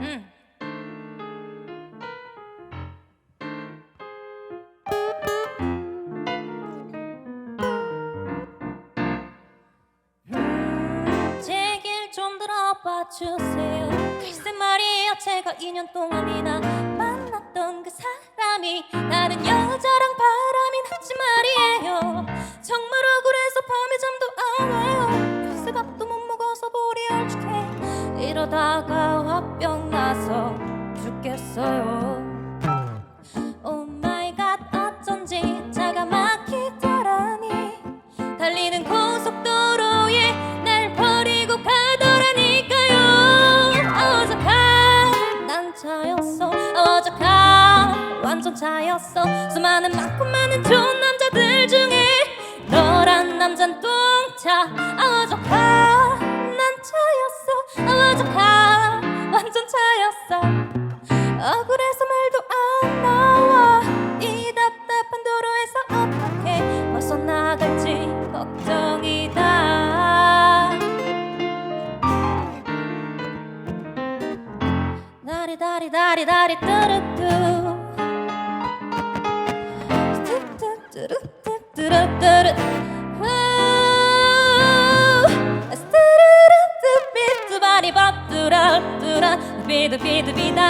음. 제길 좀 들어봐 주세요. 글쎄 말이야 제가 2년 동안이나 만났던 그 사람이 다른 여자랑 바람이 났지 말이에요. 정말 억울해서 밤에 잠도 안 와요. 글쎄 밥도 못 먹어서 볼이 얼죽해. 이러다가 죽겠어요. 오 마이 갓 어쩐지 차가 막히더라니. 달리는 고속도로에 날 버리고 가더라니까요. 어적한 난 차였어 어적한 완전 차였어. 수많은 많고 많은 좋은 남자들 중에 너란 남잔 똥차 어적한 억울해서 말도 안 나와. 이 답답한 도로에서 어떻게 벗어 나갈지 걱정이다. 다리 다리 다리 다리 뚜루뚜 바리밥뚜라뚜라 비드비드비다.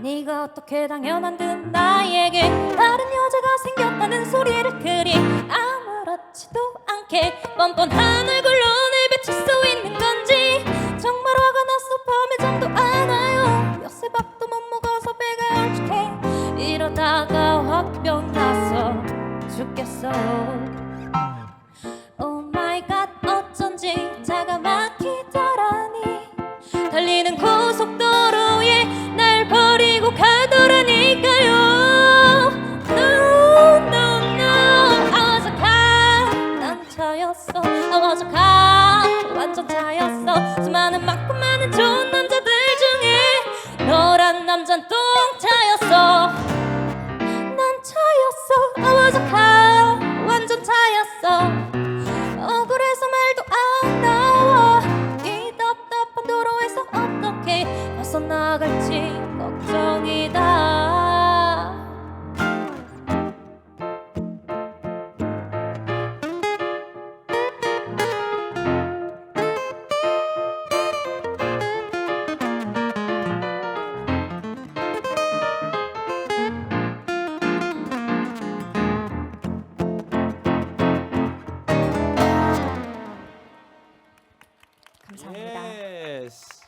네가 어떻게 당연한 듯 나에게 다른 여자가 생겼다는 소리를 그리 아무렇지도 않게 뻔뻔한 얼굴로 내 비칠 수 있는 건지 정말 화가 났어 밤에 잠도 안 와요. 엿새 밥도 못 먹어서 배가 얼죽해 이러다가 화병 나서 죽겠어요 많은 좋은 남자들 중에 너란 남잔 똥 차였어. 난 차였어. 어적한 완전 차였어. 억울해서 말도 안 나와. 이 답답한 도로에서 어떻게 벗어나갈지 걱정이다 감사합니다. 예스.